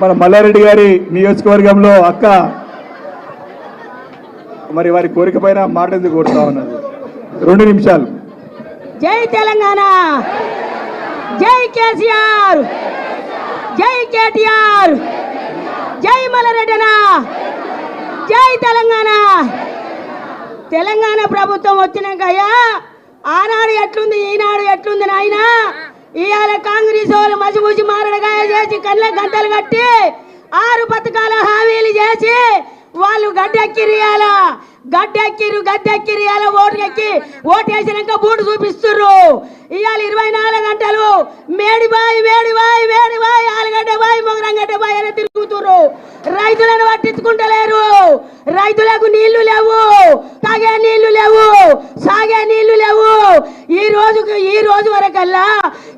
మన మల్లారెడ్డి గారి నియోజకవర్గంలో అక్క. మరి వారి కోరిక పైన మాట కోరుతా ఉన్నది రెండు నిమిషాలు. జై తెలంగాణ. జై కేసీఆర్. జై కేటీఆర్. జై మల్లారెడ్డినా జై తెలంగాణ. తెలంగాణ ప్రభుత్వం వచ్చినాకయ్యా ఆనాడు ఎట్లుంది ఈనాడు ఎట్లుంది నాయనా? ఇవాళ కాంగ్రెస్ వాళ్ళు మసిమూసి మారడగాయ చేసి కళ్ళ గంటలు కట్టి ఆరు పథకాల హామీలు చేసి వాళ్ళు గడ్డెక్కిరియాల. గడ్డెక్కిరు గడ్డెక్కిరియాల ఓటు ఎక్కి ఓటు వేసినాక బూటు చూపిస్తుర్రు. ఇవాళ ఇరవై నాలుగు గంటలు మేడిబాయి వేడిబాయి వేడిబాయి ఆలుగడ్డ బాయి మొగరంగడ్డ బాయి అని తిరుగుతుర్రు. రైతులను పట్టించుకుంటలేరు. రైతులకు నీళ్ళు లేవు. తాగే నీళ్ళు లేవు. సాగే నీళ్ళు లేవు. రోజుకు ఈ రోజు వరకల్లా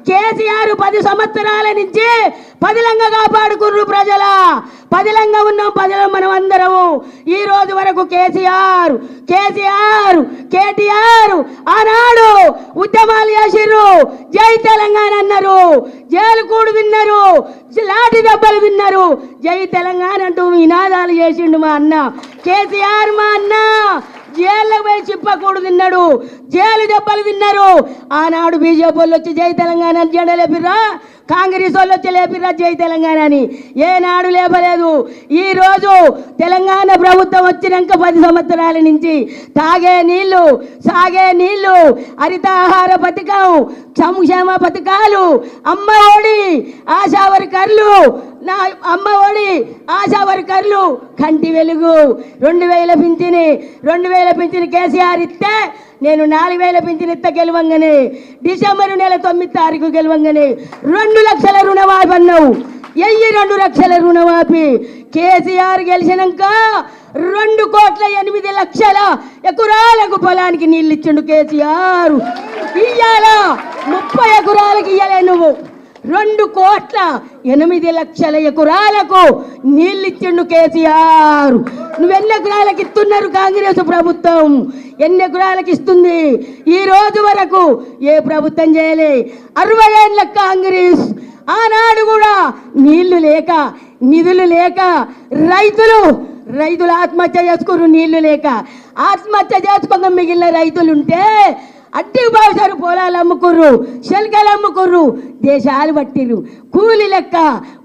కేసీఆర్ పది సంవత్సరాల నుంచి పదిలంగా కాపాడుకుర్రు ప్రజల. పదిలంగా ఉన్నాం పదిలం మనం అందరము. ఈ రోజు వరకు కేసీఆర్ కేసీఆర్ కేటీఆర్ ఆనాడు ఉద్యమాలు చేసిర్రు. జై తెలంగాణ అన్నారు. జైలు కూడు విన్నారు. లాటి దెబ్బలు విన్నారు. జై తెలంగాణ అంటూ నినాదాలు చేసిండు మా అన్న. కేసీఆర్ మా అన్న. జైల్లో పోయి చిప్పకూడు తిన్నాడు జైలు దెబ్బలు తిన్నారు. ఆనాడు బీజేపీ వచ్చి జై తెలంగాణ అని కాంగ్రెస్ వాళ్ళు వచ్చి లేపిర్రా జై తెలంగాణ అని ఏనాడు లేపలేదు. ఈరోజు తెలంగాణ ప్రభుత్వం వచ్చినాక పది సంవత్సరాల నుంచి తాగే నీళ్ళు సాగే నీళ్ళు హరితాహార పథకం సంక్షేమ పథకాలు అమ్మ ఒడి ఆశా వర్కర్లు నా అమ్మ ఒడి ఆశా వర్కర్లు కంటి వెలుగు. రెండు వేల పింఛని రెండు వేల పింఛని కేసీఆర్ ఇస్తే నేను నాలుగు వేల పింఛనిత్త గెలవంగానే డిసెంబర్ నెల తొమ్మిది తారీఖు గెలవంగానే రెండు లక్షల రుణమాఫీ అన్నావు. ఎయ్యి రెండు లక్షల రుణమాఫీ. కేసీఆర్ గెలిచినాక రెండు కోట్ల ఎనిమిది లక్షల ఎకరాలకు పొలానికి నీళ్ళు ఇచ్చిండు కేసీఆర్. ఇయ్యాల? ముప్పై ఎకరాలకు ఇయ్యలే నువ్వు. రెండు కోట్ల ఎనిమిది లక్షల ఎకరాలకు నీళ్ళిచ్చిండు కేసీఆర్. నువ్వు ఎన్ని ఎకరాలకు ఇస్తున్నారు కాంగ్రెస్ ప్రభుత్వం? ఎన్ని ఎకరాలకు ఇస్తుంది? ఈ రోజు వరకు ఏ ప్రభుత్వం చేయలే. అరవై ఏళ్ళ కాంగ్రెస్. ఆనాడు కూడా నీళ్ళు లేక నిధులు లేక రైతులు రైతులు ఆత్మహత్య చేసుకున్నారు నీళ్ళు లేక. ఆత్మహత్య చేసుకోక మిగిలిన రైతులు అట్టి బావుసారు పొలాలు అమ్ముకుర్రు శల్కలు అమ్ముకుర్రు దేశాలు పట్టిర్రు. కూలి లెక్క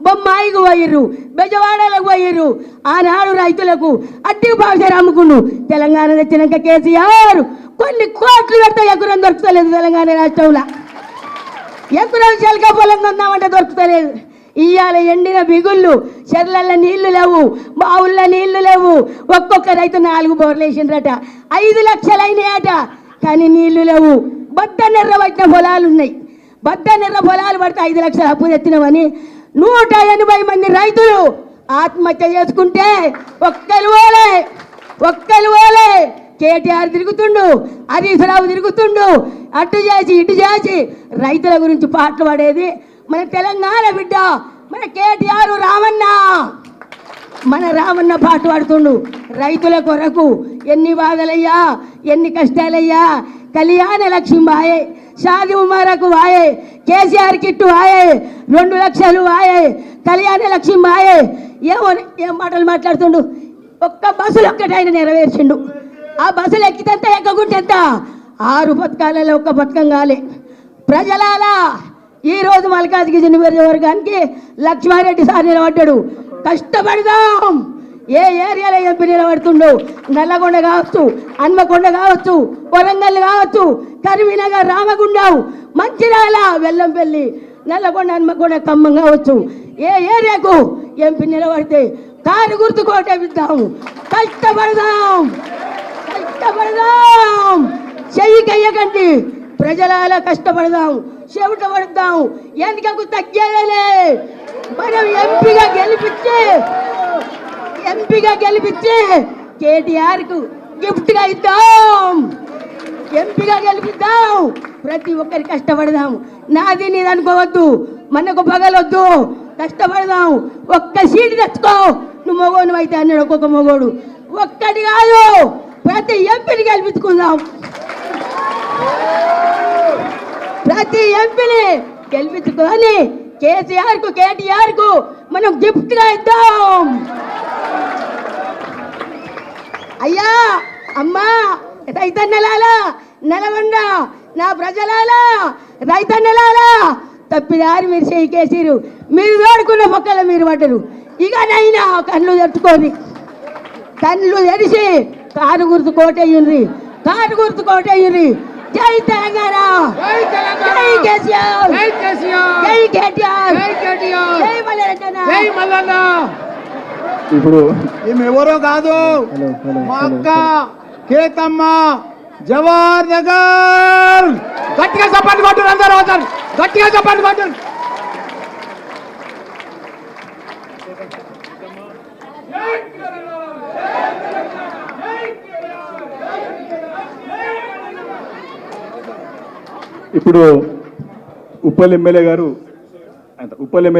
బొమ్మాయికి పోయిర్రు బెజవాడలకు పోయిర్రు. ఆనాడు రైతులకు అట్టి బావుసారు అమ్ముకున్నారు తెలంగాణ తెచ్చినాక కేసీఆర్ కొన్ని కోట్లు పెడతాయి ఎకరం దొరుకుతలేదు తెలంగాణ రాష్ట్రంలో. ఎకరం చెలక పొలం కొందామంటే దొరుకుతలేదు. ఇవాళ ఎండిన బిగుళ్ళు చెర్లల్లో నీళ్ళు లేవు బావుల్లో నీళ్ళు లేవు. ఒక్కొక్క రైతు నాలుగు బోర్లు వేసిండ్రట. ఐదు లక్షలైనాయట. కానీ నీళ్ళు లేవు. బద్ద నిర్రబట్టిన పొలాలు ఉన్నాయి. బద్ద నిర్ర పొలాలు పడితే ఐదు లక్షలు అప్పు తెచ్చినామని నూట ఎనభై మంది రైతులు ఆత్మహత్య చేసుకుంటే ఒక్కరు ఓలే ఒక్కరు ఓలే కేటీఆర్ తిరుగుతుండు హరీశ్రావు తిరుగుతుండు. అటు చేసి ఇటు చేసి రైతుల గురించి పాటలు పడేది మన తెలంగాణ బిడ్డ మన కేటీఆర్ రామన్నా. మన రామన్న పాట పాడుతుండు. రైతుల కొరకు ఎన్ని బాధలయ్యా ఎన్ని కష్టాలయ్యా. కళ్యాణ లక్ష్మి బాయే షాది ఉమారకు వాయే కేసీఆర్ కిట్టు వాయే రెండు లక్షలు వాయే కళ్యాణ లక్ష్మి వాయే. ఏమో ఏం మాటలు మాట్లాడుతుండు? ఒక్క బస్సులు ఒక్కటి ఆయన నెరవేర్చిండు. ఆ బస్సులు ఎక్కితే ఎక్కకుంటే ఆరు పథకాలలో ఒక్క పథకం కాలే. ప్రజలాలా ఈ రోజు మల్కాజ్గిరి నియోజకవర్గానికి లక్ష్మారెడ్డి సార్ నిలబడ్డాడు. కష్టపడదాం. ఏ ఏరియాలో ఎంపీ పడుతుండవు నల్లగొండ కావచ్చు హన్మకొండ కావచ్చు వరంగల్ కావచ్చు కరీంనగర్ రామగుండం మంచిర్యాల వెల్లంపల్లి నల్లగొండ హన్మకొండ ఖమ్మం కావచ్చు. ఏ ఏరియాకు ఎంపీ నిలబడితే కారు గుర్తు కోటేపిద్దాం కష్టపడదాం. కష్టపడదాం. చెయ్యి కయ్యకండి ప్రజల కష్టపడదాం. చెవిట పడదాం ఎందుకు తగ్గేదేలే. మనం ఎంపీగా గెలిపించి ఎంపీగా గెలిపించి కేటీఆర్కు గిఫ్ట్గా ఇద్దాం. ఎంపీగా గెలిపిద్దాం. ప్రతి ఒక్కరి కష్టపడదాం. నాది నీది అనుకోవద్దు. మనకు పగలొద్దు. కష్టపడదాం. ఒక్క సీటు తెచ్చుకో. నువ్వు మగోను అయితే అన్నాడు ఒక్కొక్క మగోడు ఒక్కటి కాదు. ప్రతి ఎంపీని గెలిపించుకుందాం. ప్రతి ఎంపీని గెలిపించుకొని కేసీఆర్కు కేటీఆర్కు మనం గిఫ్ట్గా ఇద్దాం. అయ్యా అమ్మా రైతన్నలాలా నల్గొండ నా ప్రజలాలా రైతన్నలాలా తప్పిదారి మీరు చేయికేసిరు మీరు తోడుకున్న మొక్కల మీరు పడ్డరు ఇక నైనా కళ్ళు తెచ్చుకొని కళ్ళు తెరిచి కారు గుర్తు కోటయ్యింది కారు గుర్తు తెలంగాణ! జై తెలంగాణ! జై కేసీఆర్! ఇప్పుడు ఈమె ఎవరో కాదు. మా అక్క కేతమ్మ జవహర్ నగర్! గట్టిగా చప్పట్లు కొట్టారు అందరూ అవుతారు గట్టిగా చప్పట్లు కొట్టారు ఇప్పుడు ఉప్పల్ ఎమ్మెల్యే గారు ఉప్పల్ ఎమ్మెల్యే